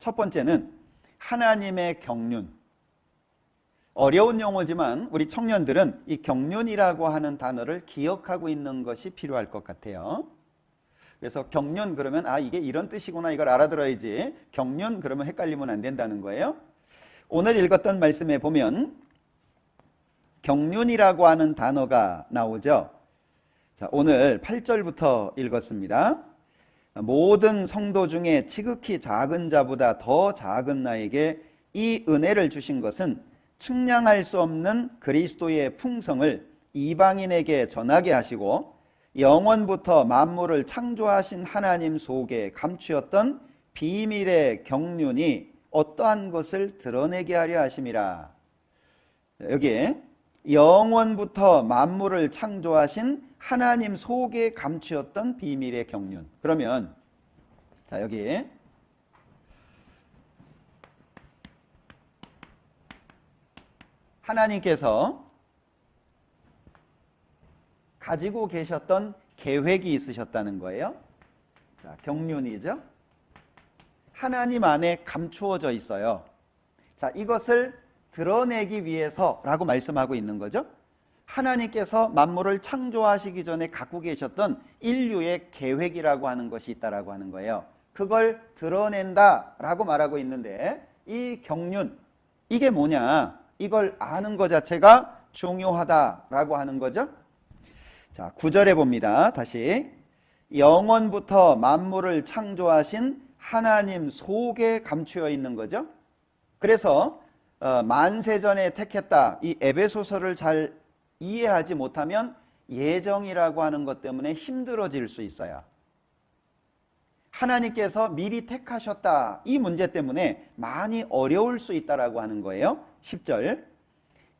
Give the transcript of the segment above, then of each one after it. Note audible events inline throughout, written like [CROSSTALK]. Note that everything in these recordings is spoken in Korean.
첫 번째는 하나님의 경륜. 어려운 용어지만 우리 청년들은 이 경륜이라고 하는 단어를 기억하고 있는 것이 필요할 것 같아요. 그래서 경륜 그러면 아 이게 이런 뜻이구나 이걸 알아들어야지. 경륜 그러면 헷갈리면 안 된다는 거예요. 오늘 읽었던 말씀에 보면 경륜이라고 하는 단어가 나오죠. 자, 오늘 8절부터 읽었습니다. 모든 성도 중에 지극히 작은 자보다 더 작은 나에게 이 은혜를 주신 것은 측량할 수 없는 그리스도의 풍성을 이방인에게 전하게 하시고 영원부터 만물을 창조하신 하나님 속에 감추었던 비밀의 경륜이 어떠한 것을 드러내게 하려 하심이라. 여기에 영원부터 만물을 창조하신 하나님 속에 감추었던 비밀의 경륜. 그러면 자 여기 하나님께서 가지고 계셨던 계획이 있으셨다는 거예요. 자, 경륜이죠. 하나님 안에 감추어져 있어요. 자, 이것을 드러내기 위해서라고 말씀하고 있는 거죠. 하나님께서 만물을 창조하시기 전에 갖고 계셨던 인류의 계획이라고 하는 것이 있다라고 하는 거예요. 그걸 드러낸다라고 말하고 있는데 이 경륜 이게 뭐냐? 이걸 아는 것 자체가 중요하다라고 하는 거죠. 자, 9절에 봅니다. 다시 영원부터 만물을 창조하신 하나님 속에 감추어 있는 거죠. 그래서 어, 만세전에 택했다. 이 에베소서를 잘 이해하지 못하면 예정이라고 하는 것 때문에 힘들어질 수 있어요. 하나님께서 미리 택하셨다. 이 문제 때문에 많이 어려울 수 있다라고 하는 거예요. 10절.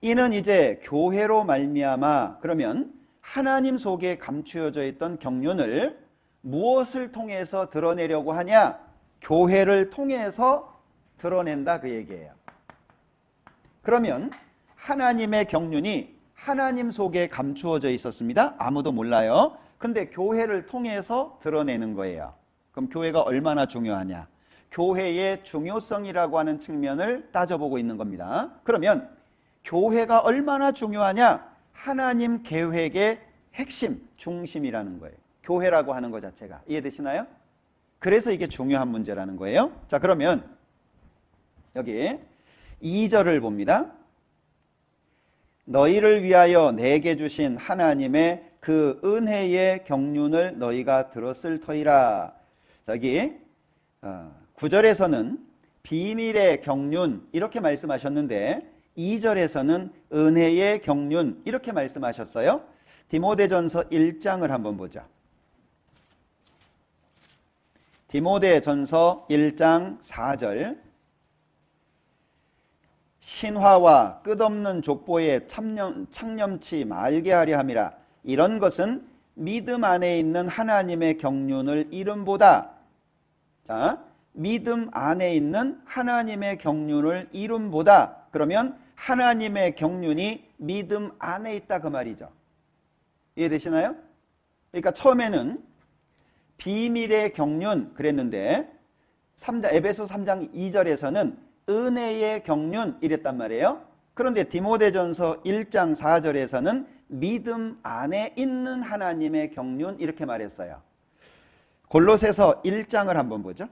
이는 이제 교회로 말미암아 그러면 하나님 속에 감추어져 있던 경륜을 무엇을 통해서 드러내려고 하냐? 교회를 통해서 드러낸다 그 얘기예요. 그러면 하나님의 경륜이 하나님 속에 감추어져 있었습니다. 아무도 몰라요. 근데 교회를 통해서 드러내는 거예요. 그럼 교회가 얼마나 중요하냐? 교회의 중요성이라고 하는 측면을 따져보고 있는 겁니다. 그러면 교회가 얼마나 중요하냐? 하나님 계획의 핵심, 중심이라는 거예요. 교회라고 하는 것 자체가. 이해되시나요? 그래서 이게 중요한 문제라는 거예요. 자, 그러면 여기 2절을 봅니다. 너희를 위하여 내게 주신 하나님의 그 은혜의 경륜을 너희가 들었을 터이라. 저기 9절에서는 비밀의 경륜 이렇게 말씀하셨는데 2절에서는 은혜의 경륜 이렇게 말씀하셨어요. 디모데전서 1장을 한번 보자. 디모데전서 1장 4절 신화와 끝없는 족보에 참념, 창념치 말게 하려 함이라 이런 것은 믿음 안에 있는 하나님의 경륜을 이름보다 자 믿음 안에 있는 하나님의 경륜을 이름보다 그러면 하나님의 경륜이 믿음 안에 있다 그 말이죠. 이해되시나요? 그러니까 처음에는 비밀의 경륜 그랬는데 3장, 에베소 3장 2절에서는 은혜의 경륜 이랬단 말이에요. 그런데 디모데전서 1장 4절에서는 믿음 안에 있는 하나님의 경륜 이렇게 말했어요. 골로새서 1장을 한번 보죠.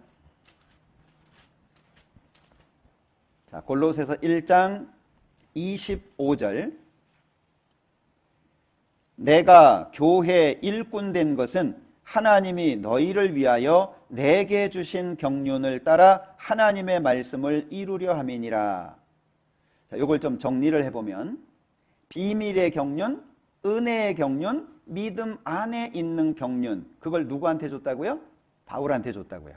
자, 골로새서 1장 25절 내가 교회 일꾼 된 것은 하나님이 너희를 위하여 내게 주신 경륜을 따라 하나님의 말씀을 이루려 함이니라. 자, 이걸 좀 정리를 해보면 비밀의 경륜, 은혜의 경륜, 믿음 안에 있는 경륜 그걸 누구한테 줬다고요? 바울한테 줬다고요.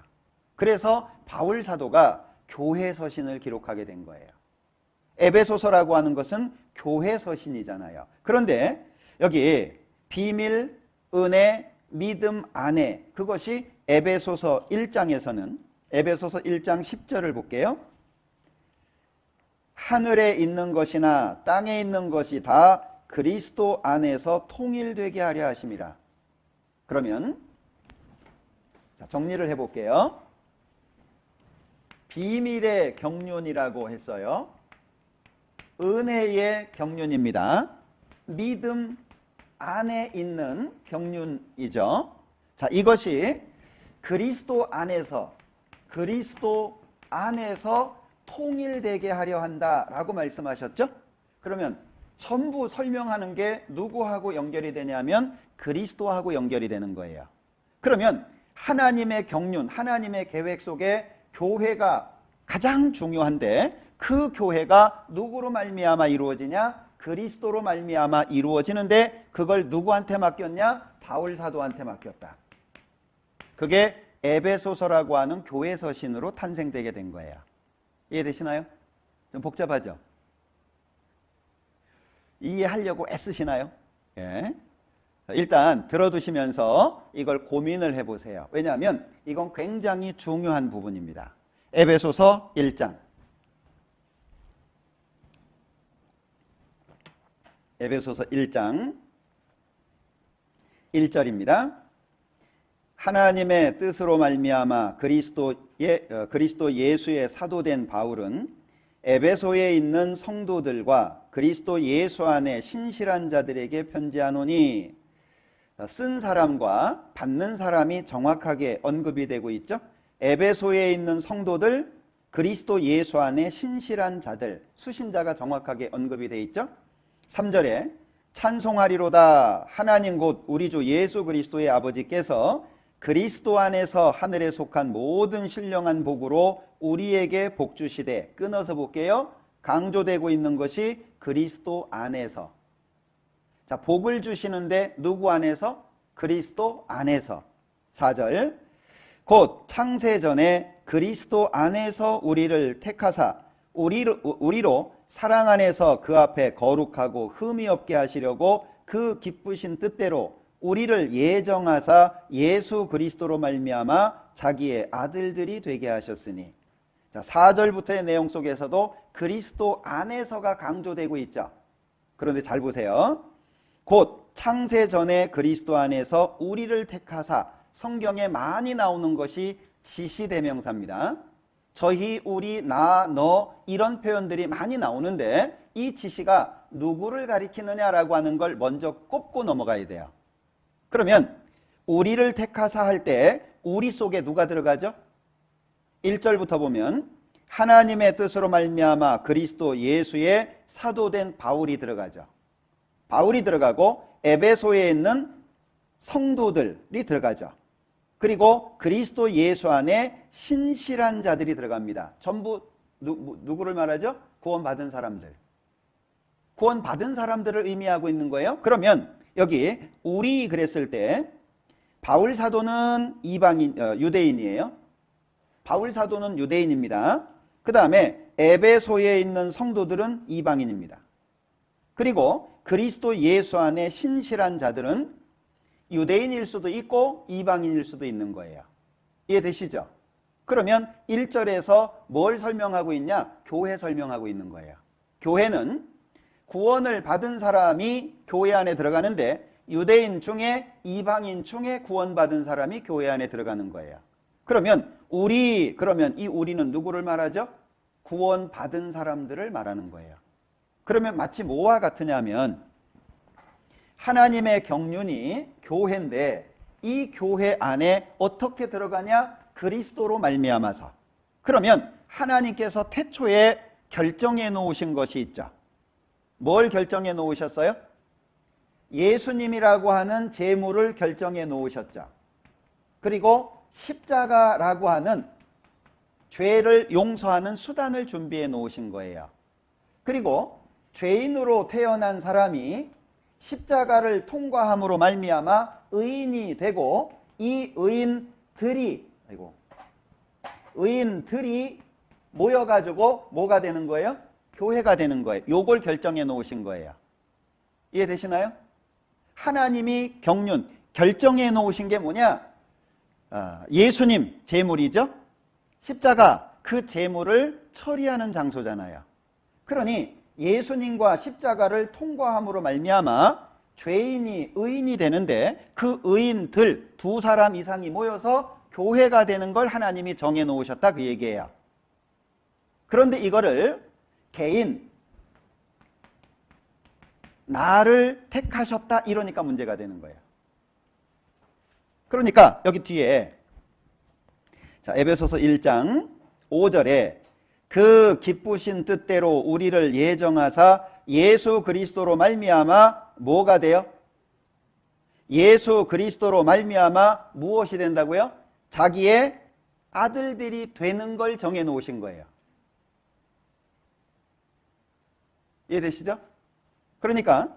그래서 바울 사도가 교회 서신을 기록하게 된 거예요. 에베소서라고 하는 것은 교회 서신이잖아요. 그런데 여기 비밀, 은혜, 믿음 안에 그것이 에베소서 1장에서는 에베소서 1장 10절을 볼게요. 하늘에 있는 것이나 땅에 있는 것이 다 그리스도 안에서 통일되게 하려 하심이라. 그러면 정리를 해볼게요. 비밀의 경륜이라고 했어요. 은혜의 경륜입니다. 믿음 안에 있는 경륜이죠. 자, 이것이 그리스도 안에서 그리스도 안에서 통일되게 하려 한다라고 말씀하셨죠? 그러면 전부 설명하는 게 누구하고 연결이 되냐면 그리스도하고 연결이 되는 거예요. 그러면 하나님의 경륜, 하나님의 계획 속에 교회가 가장 중요한데 그 교회가 누구로 말미암아 이루어지냐? 그리스도로 말미암아 이루어지는데 그걸 누구한테 맡겼냐? 바울 사도한테 맡겼다. 그게 에베소서라고 하는 교회 서신으로 탄생되게 된 거예요. 이해되시나요? 좀 복잡하죠? 이해하려고 애쓰시나요? 예. 일단 들어두시면서 이걸 고민을 해보세요. 왜냐하면 이건 굉장히 중요한 부분입니다. 에베소서 1장. 에베소서 1장 1절입니다. 하나님의 뜻으로 말미암아 그리스도의 어, 그리스도 예수의 사도된 바울은 에베소에 있는 성도들과 그리스도 예수 안에 신실한 자들에게 편지하노니 어, 쓴 사람과 받는 사람이 정확하게 언급이 되고 있죠. 에베소에 있는 성도들, 그리스도 예수 안에 신실한 자들, 수신자가 정확하게 언급이 돼 있죠. 3절에 찬송하리로다 하나님 곧 우리 주 예수 그리스도의 아버지께서 그리스도 안에서 하늘에 속한 모든 신령한 복으로 우리에게 복 주시되 끊어서 볼게요. 강조되고 있는 것이 그리스도 안에서. 자, 복을 주시는데 누구 안에서? 그리스도 안에서. 4절. 곧 창세 전에 그리스도 안에서 우리를 택하사 우리로, 우리로 사랑 안에서 그 앞에 거룩하고 흠이 없게 하시려고 그 기쁘신 뜻대로 우리를 예정하사 예수 그리스도로 말미암아 자기의 아들들이 되게 하셨으니 자 4절부터의 내용 속에서도 그리스도 안에서가 강조되고 있죠. 그런데 잘 보세요. 곧 창세 전에 그리스도 안에서 우리를 택하사 성경에 많이 나오는 것이 지시대명사입니다. 저희, 우리, 나, 너 이런 표현들이 많이 나오는데 이 지시가 누구를 가리키느냐라고 하는 걸 먼저 꼽고 넘어가야 돼요. 그러면 우리를 택하사 할 때 우리 속에 누가 들어가죠? 1절부터 보면 하나님의 뜻으로 말미암아 그리스도 예수의 사도된 바울이 들어가죠. 바울이 들어가고 에베소에 있는 성도들이 들어가죠. 그리고 그리스도 예수 안에 신실한 자들이 들어갑니다. 전부 누, 누구를 말하죠? 구원받은 사람들. 구원받은 사람들을 의미하고 있는 거예요. 그러면 여기 우리 그랬을 때 바울 사도는 이방인 어, 유대인이에요. 바울 사도는 유대인입니다. 그 다음에 에베소에 있는 성도들은 이방인입니다. 그리고 그리스도 예수 안에 신실한 자들은 유대인일 수도 있고 이방인일 수도 있는 거예요. 이해되시죠? 그러면 1절에서 뭘 설명하고 있냐? 교회 설명하고 있는 거예요. 교회는 구원을 받은 사람이 교회 안에 들어가는데 유대인 중에 이방인 중에 구원받은 사람이 교회 안에 들어가는 거예요. 그러면 우리 그러면 이 우리는 누구를 말하죠? 구원받은 사람들을 말하는 거예요. 그러면 마치 뭐와 같으냐면 하나님의 경륜이 교회인데 이 교회 안에 어떻게 들어가냐? 그리스도로 말미암아서. 그러면 하나님께서 태초에 결정해 놓으신 것이 있죠. 뭘 결정해 놓으셨어요? 예수님이라고 하는 제물을 결정해 놓으셨죠. 그리고 십자가라고 하는 죄를 용서하는 수단을 준비해 놓으신 거예요. 그리고 죄인으로 태어난 사람이 십자가를 통과함으로 말미암아 의인이 되고 이 의인들이 아이고 의인들이 모여 가지고 뭐가 되는 거예요? 교회가 되는 거예요. 요걸 결정해 놓으신 거예요. 이해되시나요? 하나님이 경륜 결정해 놓으신 게 뭐냐? 아, 예수님 제물이죠. 십자가 그 제물을 처리하는 장소잖아요. 그러니 예수님과 십자가를 통과함으로 말미암아 죄인이 의인이 되는데 그 의인들 두 사람 이상이 모여서 교회가 되는 걸 하나님이 정해 놓으셨다 그 얘기예요. 그런데 이거를 개인 나를 택하셨다 이러니까 문제가 되는 거예요. 그러니까 여기 뒤에 자, 에베소서 1장 5절에 그 기쁘신 뜻대로 우리를 예정하사 예수 그리스도로 말미암아 뭐가 돼요? 예수 그리스도로 말미암아 무엇이 된다고요? 자기의 아들들이 되는 걸 정해 놓으신 거예요. 이해되시죠? 그러니까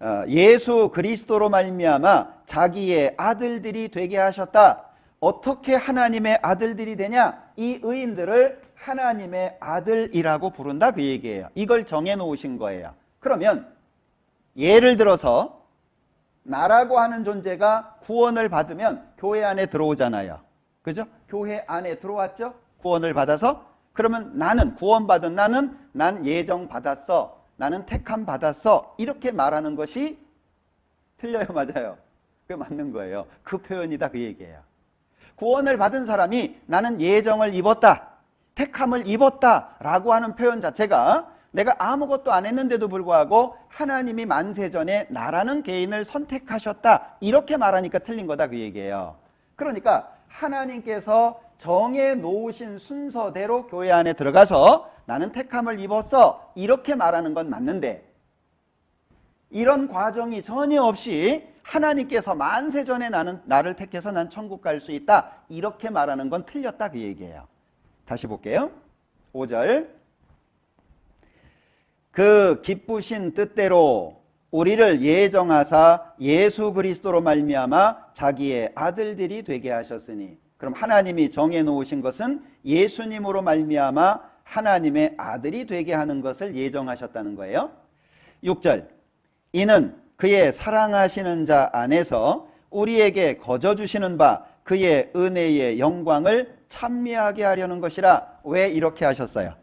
어, 예수 그리스도로 말미암아 자기의 아들들이 되게 하셨다. 어떻게 하나님의 아들들이 되냐? 이 의인들을 하나님의 아들이라고 부른다 그 얘기예요. 이걸 정해 놓으신 거예요. 그러면 예를 들어서 나라고 하는 존재가 구원을 받으면 교회 안에 들어오잖아요. 그죠? 교회 안에 들어왔죠? 구원을 받아서 그러면 나는 구원받은 나는 난 예정 받았어. 나는 택함 받았어. 이렇게 말하는 것이 틀려요, [LAUGHS] 맞아요. 그 맞는 거예요. 그 표현이다 그 얘기예요. 구원을 받은 사람이 나는 예정을 입었다. 택함을 입었다라고 하는 표현 자체가 내가 아무것도 안 했는데도 불구하고 하나님이 만세전에 나라는 개인을 선택하셨다. 이렇게 말하니까 틀린 거다 그 얘기예요. 그러니까 하나님께서 정해 놓으신 순서대로 교회 안에 들어가서 나는 택함을 입었어. 이렇게 말하는 건 맞는데 이런 과정이 전혀 없이 하나님께서 만세 전에 나는 나를 택해서 난 천국 갈 수 있다. 이렇게 말하는 건 틀렸다 그 얘기예요. 다시 볼게요. 5절. 그 기쁘신 뜻대로 우리를 예정하사 예수 그리스도로 말미암아 자기의 아들들이 되게 하셨으니 그럼 하나님이 정해 놓으신 것은 예수님으로 말미암아 하나님의 아들이 되게 하는 것을 예정하셨다는 거예요. 6절. 이는 그의 사랑하시는 자 안에서 우리에게 거저 주시는 바 그의 은혜의 영광을 찬미하게 하려는 것이라 왜 이렇게 하셨어요?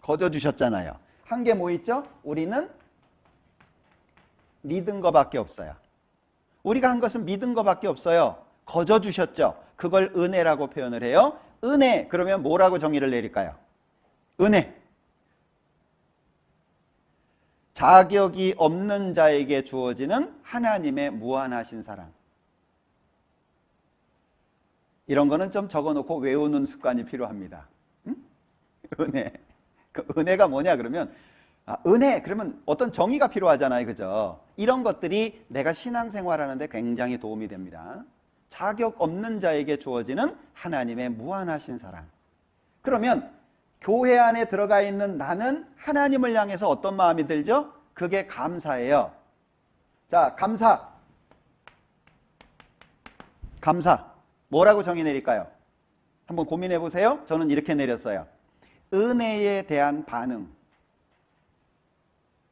거저 주셨잖아요. 한 게 뭐 있죠? 우리는 믿은 거밖에 없어요. 우리가 한 것은 믿은 거밖에 없어요. 거저 주셨죠. 그걸 은혜라고 표현을 해요. 은혜 그러면 뭐라고 정의를 내릴까요? 은혜. 자격이 없는 자에게 주어지는 하나님의 무한하신 사랑. 이런 거는 좀 적어놓고 외우는 습관이 필요합니다. 응? 은혜. 그 은혜가 뭐냐 그러면 아, 은혜 그러면 어떤 정의가 필요하잖아요, 그죠? 이런 것들이 내가 신앙생활하는데 굉장히 도움이 됩니다. 자격 없는 자에게 주어지는 하나님의 무한하신 사랑. 그러면 교회 안에 들어가 있는 나는 하나님을 향해서 어떤 마음이 들죠? 그게 감사예요. 자, 감사. 감사. 뭐라고 정의 내릴까요? 한번 고민해 보세요. 저는 이렇게 내렸어요. 은혜에 대한 반응.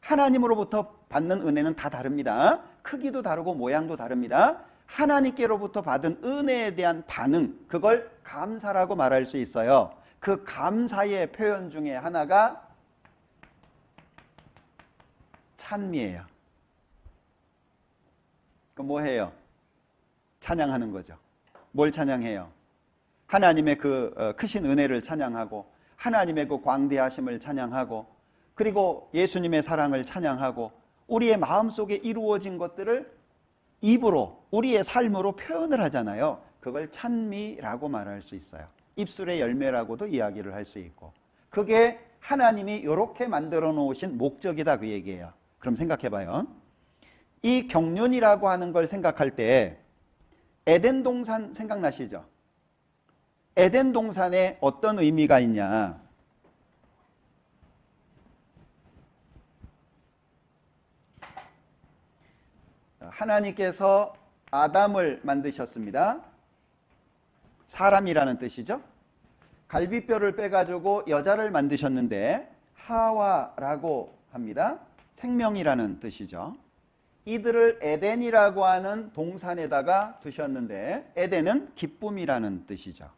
하나님으로부터 받는 은혜는 다 다릅니다. 크기도 다르고 모양도 다릅니다. 하나님께로부터 받은 은혜에 대한 반응, 그걸 감사라고 말할 수 있어요. 그 감사의 표현 중에 하나가 찬미예요. 그 뭐해요? 찬양하는 거죠. 뭘 찬양해요? 하나님의 그 어, 크신 은혜를 찬양하고 하나님의 그 광대하심을 찬양하고 그리고 예수님의 사랑을 찬양하고 우리의 마음속에 이루어진 것들을 입으로 우리의 삶으로 표현을 하잖아요. 그걸 찬미라고 말할 수 있어요. 입술의 열매라고도 이야기를 할 수 있고. 그게 하나님이 이렇게 만들어 놓으신 목적이다 그 얘기예요. 그럼 생각해 봐요. 이 경륜이라고 하는 걸 생각할 때 에덴 동산 생각나시죠? 에덴 동산에 어떤 의미가 있냐? 하나님께서 아담을 만드셨습니다. 사람이라는 뜻이죠. 갈비뼈를 빼가지고 여자를 만드셨는데 하와라고 합니다. 생명이라는 뜻이죠. 이들을 에덴이라고 하는 동산에다가 두셨는데 에덴은 기쁨이라는 뜻이죠.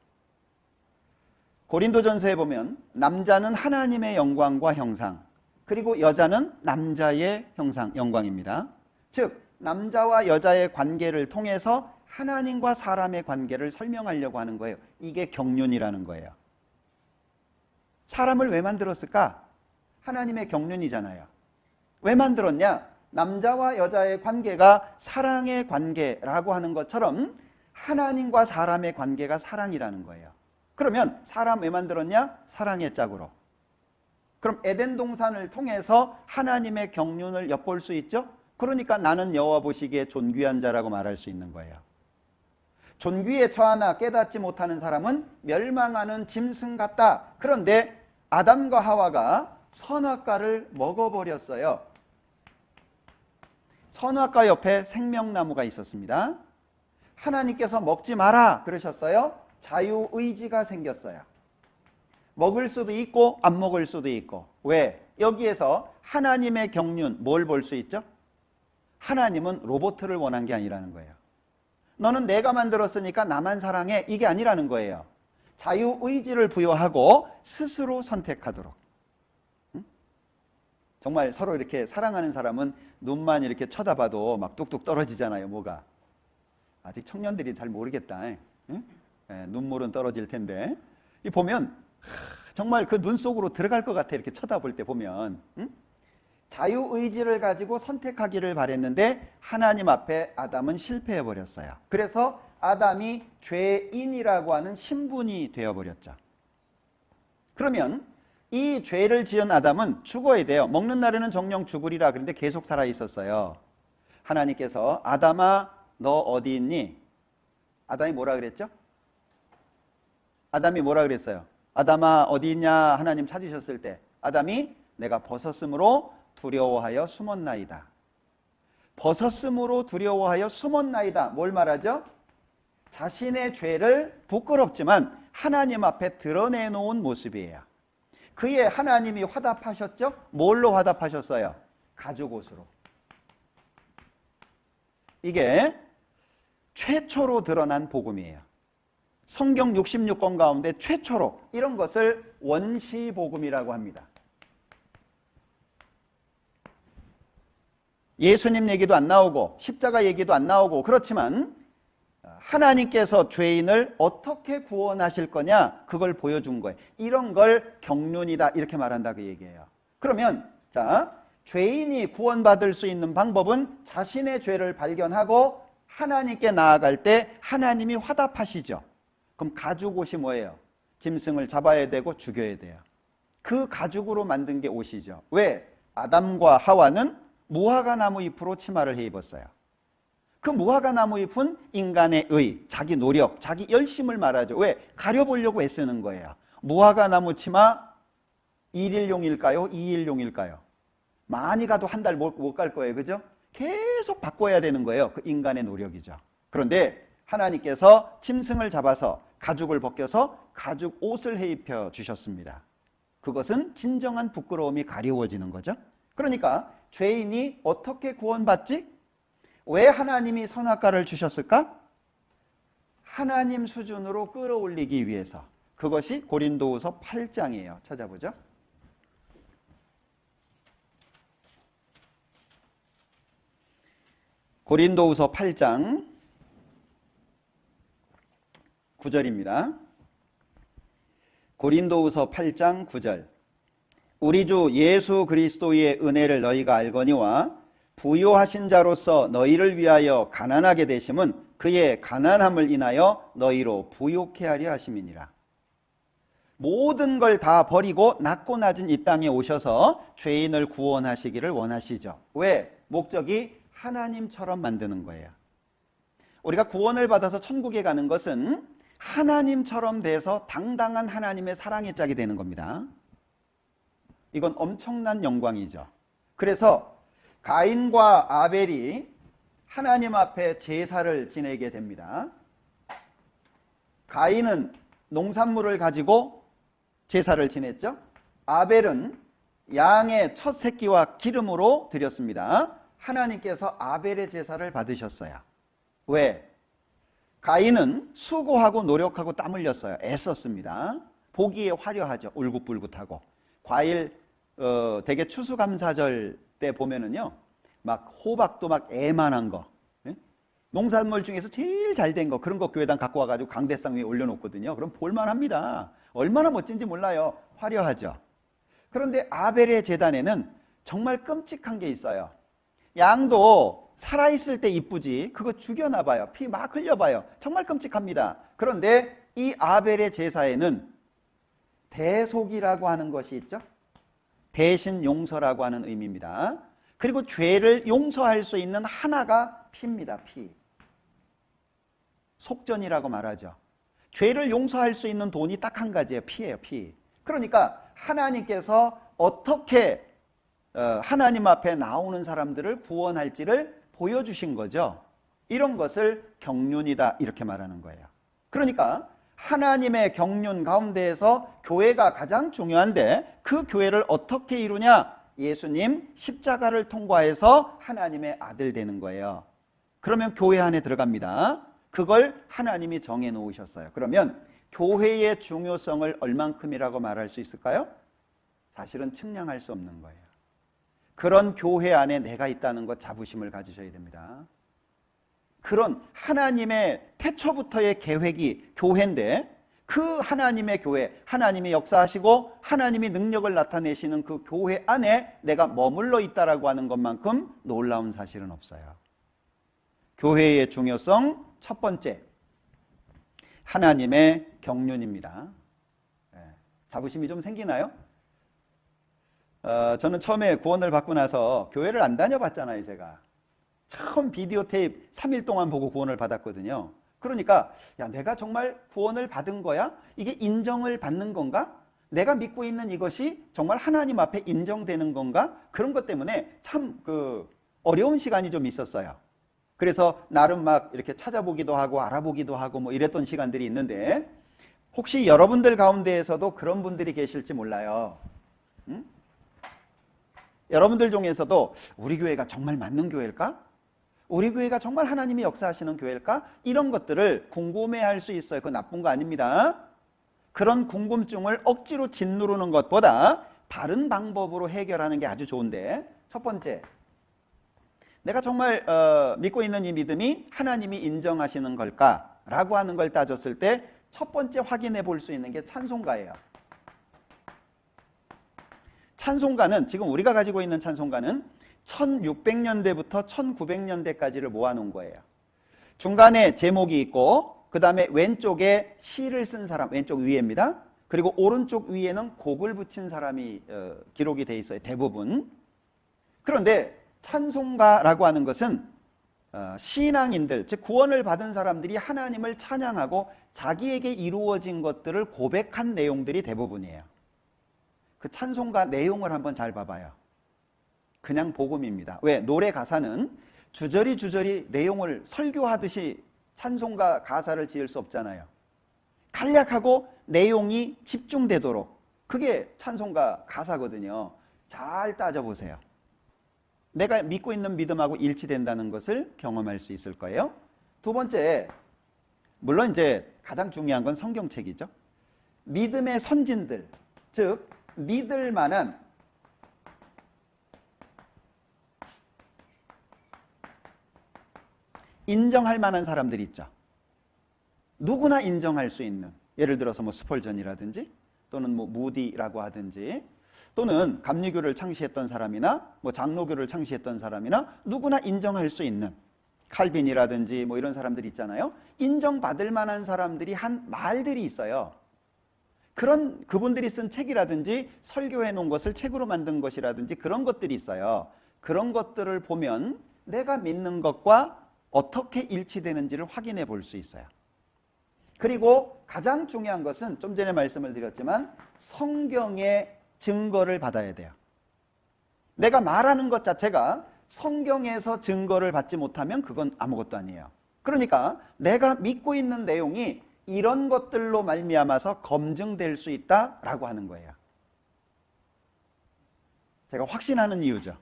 고린도전서에 보면 남자는 하나님의 영광과 형상, 그리고 여자는 남자의 형상, 영광입니다. 즉 남자와 여자의 관계를 통해서 하나님과 사람의 관계를 설명하려고 하는 거예요. 이게 경륜이라는 거예요. 사람을 왜 만들었을까? 하나님의 경륜이잖아요. 왜 만들었냐? 남자와 여자의 관계가 사랑의 관계라고 하는 것처럼 하나님과 사람의 관계가 사랑이라는 거예요. 그러면 사람 왜 만들었냐? 사랑의 짝으로. 그럼 에덴 동산을 통해서 하나님의 경륜을 엿볼 수 있죠? 그러니까 나는 여호와 보시기에 존귀한 자라고 말할 수 있는 거예요. 존귀에 처하나 깨닫지 못하는 사람은 멸망하는 짐승 같다. 그런데 아담과 하와가 선악과를 먹어버렸어요. 선악과 옆에 생명나무가 있었습니다. 하나님께서 먹지 마라 그러셨어요. 자유의지가 생겼어요. 먹을 수도 있고 안 먹을 수도 있고. 왜? 여기에서 하나님의 경륜 뭘 볼 수 있죠? 하나님은 로봇을 원한 게 아니라는 거예요. 너는 내가 만들었으니까 나만 사랑해. 이게 아니라는 거예요. 자유의지를 부여하고 스스로 선택하도록. 응? 정말 서로 이렇게 사랑하는 사람은 눈만 이렇게 쳐다봐도 막 뚝뚝 떨어지잖아요. 뭐가. 아직 청년들이 잘 모르겠다. 응? 예, 눈물은 떨어질 텐데. 이 보면 하, 정말 그 눈 속으로 들어갈 것 같아. 이렇게 쳐다볼 때 보면. 응? 자유의지를 가지고 선택하기를 바랬는데 하나님 앞에 아담은 실패해 버렸어요. 그래서 아담이 죄인이라고 하는 신분이 되어 버렸죠. 그러면 이 죄를 지은 아담은 죽어야 돼요. 먹는 날에는 정령 죽으리라 그런데 계속 살아 있었어요. 하나님께서 아담아 너 어디 있니? 아담이 뭐라 그랬죠? 아담이 뭐라 그랬어요? 아담아 어디 있냐 하나님 찾으셨을 때 아담이 내가 벗었으므로 두려워하여 숨었나이다. 벗었으므로 두려워하여 숨었나이다. 뭘 말하죠? 자신의 죄를 부끄럽지만 하나님 앞에 드러내 놓은 모습이에요. 그의 하나님이 화답하셨죠? 뭘로 화답하셨어요? 가죽 옷으로. 이게 최초로 드러난 복음이에요. 성경 66권 가운데 최초로 이런 것을 원시 복음이라고 합니다. 예수님 얘기도 안 나오고 십자가 얘기도 안 나오고 그렇지만 하나님께서 죄인을 어떻게 구원하실 거냐 그걸 보여준 거예요. 이런 걸 경륜이다 이렇게 말한다 그 얘기예요. 그러면 자 죄인이 구원받을 수 있는 방법은 자신의 죄를 발견하고 하나님께 나아갈 때 하나님이 화답하시죠. 그럼 가죽 옷이 뭐예요? 짐승을 잡아야 되고 죽여야 돼요. 그 가죽으로 만든 게 옷이죠. 왜? 아담과 하와는 무화과 나무 잎으로 치마를 해 입었어요. 그 무화과 나무 잎은 인간의 의, 자기 노력, 자기 열심을 말하죠. 왜? 가려보려고 애쓰는 거예요. 무화과 나무 치마 1일용일까요? 2일용일까요? 많이 가도 한 달 못 갈 거예요. 그죠? 계속 바꿔야 되는 거예요. 그 인간의 노력이죠. 그런데 하나님께서 짐승을 잡아서 가죽을 벗겨서 가죽 옷을 해 입혀 주셨습니다. 그것은 진정한 부끄러움이 가려워지는 거죠. 그러니까 죄인이 어떻게 구원받지? 왜 하나님이 선악과를 주셨을까? 하나님 수준으로 끌어올리기 위해서. 그것이 고린도후서 8장이에요. 찾아보죠. 고린도후서 8장 9절입니다. 고린도후서 8장 9절. 우리 주 예수 그리스도의 은혜를 너희가 알거니와 부요하신 자로서 너희를 위하여 가난하게 되심은 그의 가난함을 인하여 너희로 부요케 하려 하심이니라. 모든 걸 다 버리고 낮고 낮은 이 땅에 오셔서 죄인을 구원하시기를 원하시죠. 왜? 목적이 하나님처럼 만드는 거예요. 우리가 구원을 받아서 천국에 가는 것은 하나님처럼 돼서 당당한 하나님의 사랑의 짝이 되는 겁니다. 이건 엄청난 영광이죠. 그래서 가인과 아벨이 하나님 앞에 제사를 지내게 됩니다. 가인은 농산물을 가지고 제사를 지냈죠. 아벨은 양의 첫 새끼와 기름으로 드렸습니다. 하나님께서 아벨의 제사를 받으셨어요. 왜? 가인은 수고하고 노력하고 땀 흘렸어요. 애썼습니다. 보기에 화려하죠. 울긋불긋하고. 과일 어, 되게 추수감사절 때 보면은요, 막 호박도 막 애만한 거, 예? 농산물 중에서 제일 잘 된 거, 그런 거 교회당 갖고 와가지고 강대상 위에 올려놓거든요. 그럼 볼만합니다. 얼마나 멋진지 몰라요. 화려하죠. 그런데 아벨의 재단에는 정말 끔찍한 게 있어요. 양도 살아있을 때 이쁘지 그거 죽여놔봐요. 피 막 흘려봐요. 정말 끔찍합니다. 그런데 이 아벨의 제사에는 대속이라고 하는 것이 있죠. 대신 용서라고 하는 의미입니다. 그리고 죄를 용서할 수 있는 하나가 피입니다. 피. 속전이라고 말하죠. 죄를 용서할 수 있는 돈이 딱 한 가지예요. 피예요. 피. 그러니까 하나님께서 어떻게 어, 하나님 앞에 나오는 사람들을 구원할지를 보여주신 거죠. 이런 것을 경륜이다 이렇게 말하는 거예요. 그러니까 하나님의 경륜 가운데에서 교회가 가장 중요한데 그 교회를 어떻게 이루냐? 예수님 십자가를 통과해서 하나님의 아들 되는 거예요. 그러면 교회 안에 들어갑니다. 그걸 하나님이 정해 놓으셨어요. 그러면 교회의 중요성을 얼만큼이라고 말할 수 있을까요? 사실은 측량할 수 없는 거예요. 그런 교회 안에 내가 있다는 것 자부심을 가지셔야 됩니다. 그런 하나님의 태초부터의 계획이 교회인데 그 하나님의 교회, 하나님이 역사하시고 하나님이 능력을 나타내시는 그 교회 안에 내가 머물러 있다라고 하는 것만큼 놀라운 사실은 없어요. 교회의 중요성 첫 번째 하나님의 경륜입니다. 예, 자부심이 좀 생기나요? 어, 저는 처음에 구원을 받고 나서 교회를 안 다녀봤잖아요, 제가. 처음 비디오 테이프 3일 동안 보고 구원을 받았거든요. 그러니까, 야, 내가 정말 구원을 받은 거야? 이게 인정을 받는 건가? 내가 믿고 있는 이것이 정말 하나님 앞에 인정되는 건가? 그런 것 때문에 참 그 어려운 시간이 좀 있었어요. 그래서 나름 막 이렇게 찾아보기도 하고 알아보기도 하고 뭐 이랬던 시간들이 있는데 혹시 여러분들 가운데에서도 그런 분들이 계실지 몰라요. 응? 여러분들 중에서도 우리 교회가 정말 맞는 교회일까? 우리 교회가 정말 하나님이 역사하시는 교회일까? 이런 것들을 궁금해 할 수 있어요. 그 나쁜 거 아닙니다. 그런 궁금증을 억지로 짓누르는 것보다 바른 방법으로 해결하는 게 아주 좋은데 첫 번째 내가 정말 어, 믿고 있는 이 믿음이 하나님이 인정하시는 걸까라고 하는 걸 따졌을 때 첫 번째 확인해 볼 수 있는 게 찬송가예요. 찬송가는 지금 우리가 가지고 있는 찬송가는 1600년대부터 1900년대까지를 모아놓은 거예요. 중간에 제목이 있고 그 다음에 왼쪽에 시를 쓴 사람 왼쪽 위에입니다. 그리고 오른쪽 위에는 곡을 붙인 사람이 어, 기록이 돼 있어요. 대부분. 그런데 찬송가라고 하는 것은 어, 신앙인들, 즉 구원을 받은 사람들이 하나님을 찬양하고 자기에게 이루어진 것들을 고백한 내용들이 대부분이에요. 그 찬송가 내용을 한번 잘 봐봐요. 그냥 복음입니다. 왜? 노래 가사는 주저리 주저리 내용을 설교하듯이 찬송가 가사를 지을 수 없잖아요. 간략하고 내용이 집중되도록 그게 찬송가 가사거든요. 잘 따져보세요. 내가 믿고 있는 믿음하고 일치된다는 것을 경험할 수 있을 거예요. 두 번째, 물론 이제 가장 중요한 건 성경책이죠. 믿음의 선진들, 즉 믿을 만한 인정할 만한 사람들이 있죠. 누구나 인정할 수 있는 예를 들어서 뭐 스펄전이라든지 또는 뭐 무디라고 하든지 또는 감리교를 창시했던 사람이나 뭐 장로교를 창시했던 사람이나 누구나 인정할 수 있는 칼빈이라든지 뭐 이런 사람들이 있잖아요. 인정받을 만한 사람들이 한 말들이 있어요. 그런 그분들이 쓴 책이라든지 설교해 놓은 것을 책으로 만든 것이라든지 그런 것들이 있어요. 그런 것들을 보면 내가 믿는 것과 어떻게 일치되는지를 확인해 볼 수 있어요. 그리고 가장 중요한 것은 좀 전에 말씀을 드렸지만 성경의 증거를 받아야 돼요. 내가 말하는 것 자체가 성경에서 증거를 받지 못하면 그건 아무것도 아니에요. 그러니까 내가 믿고 있는 내용이 이런 것들로 말미암아서 검증될 수 있다라고 하는 거예요. 제가 확신하는 이유죠.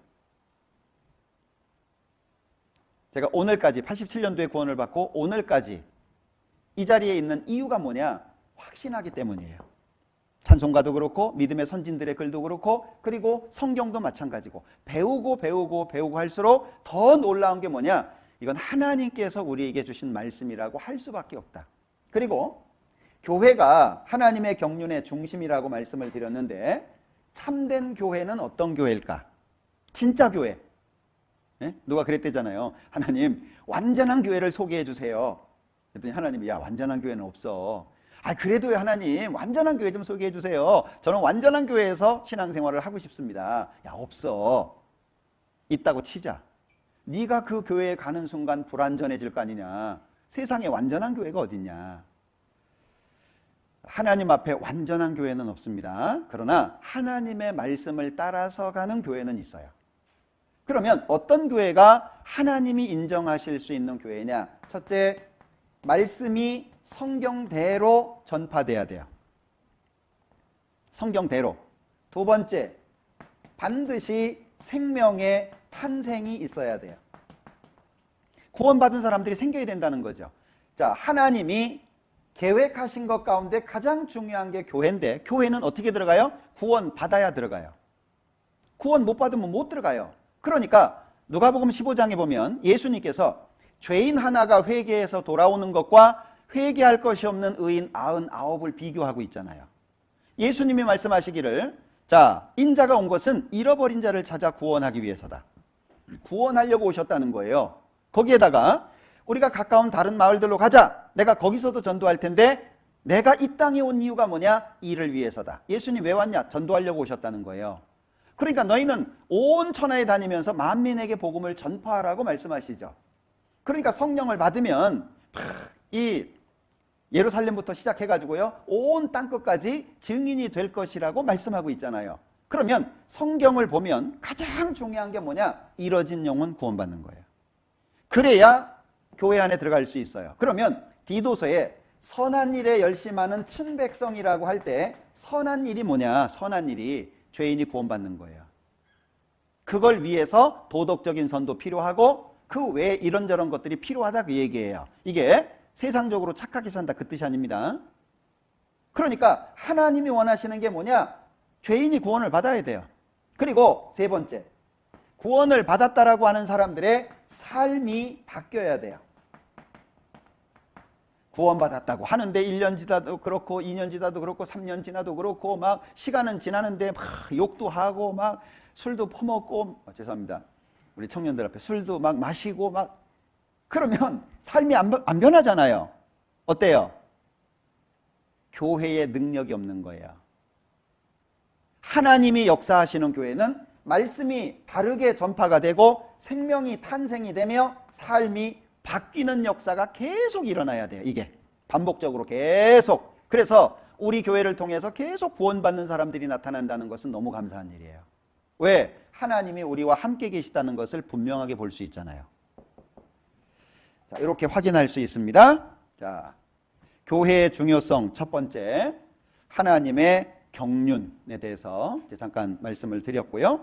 제가 오늘까지 87년도에 구원을 받고 오늘까지 이 자리에 있는 이유가 뭐냐? 확신하기 때문이에요. 찬송가도 그렇고 믿음의 선진들의 글도 그렇고 그리고 성경도 마찬가지고 배우고 배우고 배우고 할수록 더 놀라운 게 뭐냐? 이건 하나님께서 우리에게 주신 말씀이라고 할 수밖에 없다. 그리고 교회가 하나님의 경륜의 중심이라고 말씀을 드렸는데 참된 교회는 어떤 교회일까? 진짜 교회. 예? 누가 그랬대잖아요. 하나님 완전한 교회를 소개해 주세요. 그랬더니 하나님이 야 완전한 교회는 없어. 아 그래도요 하나님 완전한 교회 좀 소개해 주세요. 저는 완전한 교회에서 신앙생활을 하고 싶습니다. 야 없어. 있다고 치자. 네가 그 교회에 가는 순간 불완전해질 거 아니냐. 세상에 완전한 교회가 어딨냐. 하나님 앞에 완전한 교회는 없습니다. 그러나 하나님의 말씀을 따라서 가는 교회는 있어요. 그러면 어떤 교회가 하나님이 인정하실 수 있는 교회냐? 첫째, 말씀이 성경대로 전파돼야 돼요. 성경대로. 두 번째, 반드시 생명의 탄생이 있어야 돼요. 구원받은 사람들이 생겨야 된다는 거죠. 자, 하나님이 계획하신 것 가운데 가장 중요한 게 교회인데, 교회는 어떻게 들어가요? 구원 받아야 들어가요. 구원 못 받으면 못 들어가요. 그러니까 누가복음 15장에 보면 예수님께서 죄인 하나가 회개해서 돌아오는 것과 회개할 것이 없는 의인 99을 비교하고 있잖아요. 예수님이 말씀하시기를 자, 인자가 온 것은 잃어버린 자를 찾아 구원하기 위해서다. 구원하려고 오셨다는 거예요. 거기에다가 우리가 가까운 다른 마을들로 가자. 내가 거기서도 전도할 텐데 내가 이 땅에 온 이유가 뭐냐? 이를 위해서다. 예수님 왜 왔냐? 전도하려고 오셨다는 거예요. 그러니까 너희는 온 천하에 다니면서 만민에게 복음을 전파하라고 말씀하시죠. 그러니까 성령을 받으면 이 예루살렘부터 시작해가지고요 온 땅끝까지 증인이 될 것이라고 말씀하고 있잖아요. 그러면 성경을 보면 가장 중요한 게 뭐냐? 이뤄진 영혼 구원받는 거예요. 그래야 교회 안에 들어갈 수 있어요. 그러면 디도서에 선한 일에 열심하는 친백성이라고 할 때 선한 일이 뭐냐? 선한 일이 죄인이 구원받는 거예요. 그걸 위해서 도덕적인 선도 필요하고 그 외에 이런저런 것들이 필요하다 그 얘기예요. 이게 세상적으로 착하게 산다 그 뜻이 아닙니다. 그러니까 하나님이 원하시는 게 뭐냐? 죄인이 구원을 받아야 돼요. 그리고 세 번째, 구원을 받았다라고 하는 사람들의 삶이 바뀌어야 돼요. 구원받았다고 하는데 1년 지나도 그렇고 2년 지나도 그렇고 3년 지나도 그렇고 막 시간은 지나는데 막 욕도 하고 막 술도 퍼먹고 어, 죄송합니다. 우리 청년들 앞에 술도 막 마시고 막 그러면 삶이 안, 안 변하잖아요. 어때요? 교회에 능력이 없는 거예요. 하나님이 역사하시는 교회는 말씀이 바르게 전파가 되고 생명이 탄생이 되며 삶이 바뀌는 역사가 계속 일어나야 돼요. 이게 반복적으로 계속. 그래서 우리 교회를 통해서 계속 구원받는 사람들이 나타난다는 것은 너무 감사한 일이에요. 왜? 하나님이 우리와 함께 계시다는 것을 분명하게 볼 수 있잖아요. 자, 이렇게 확인할 수 있습니다. 자, 교회의 중요성 첫 번째 하나님의 경륜에 대해서 잠깐 말씀을 드렸고요.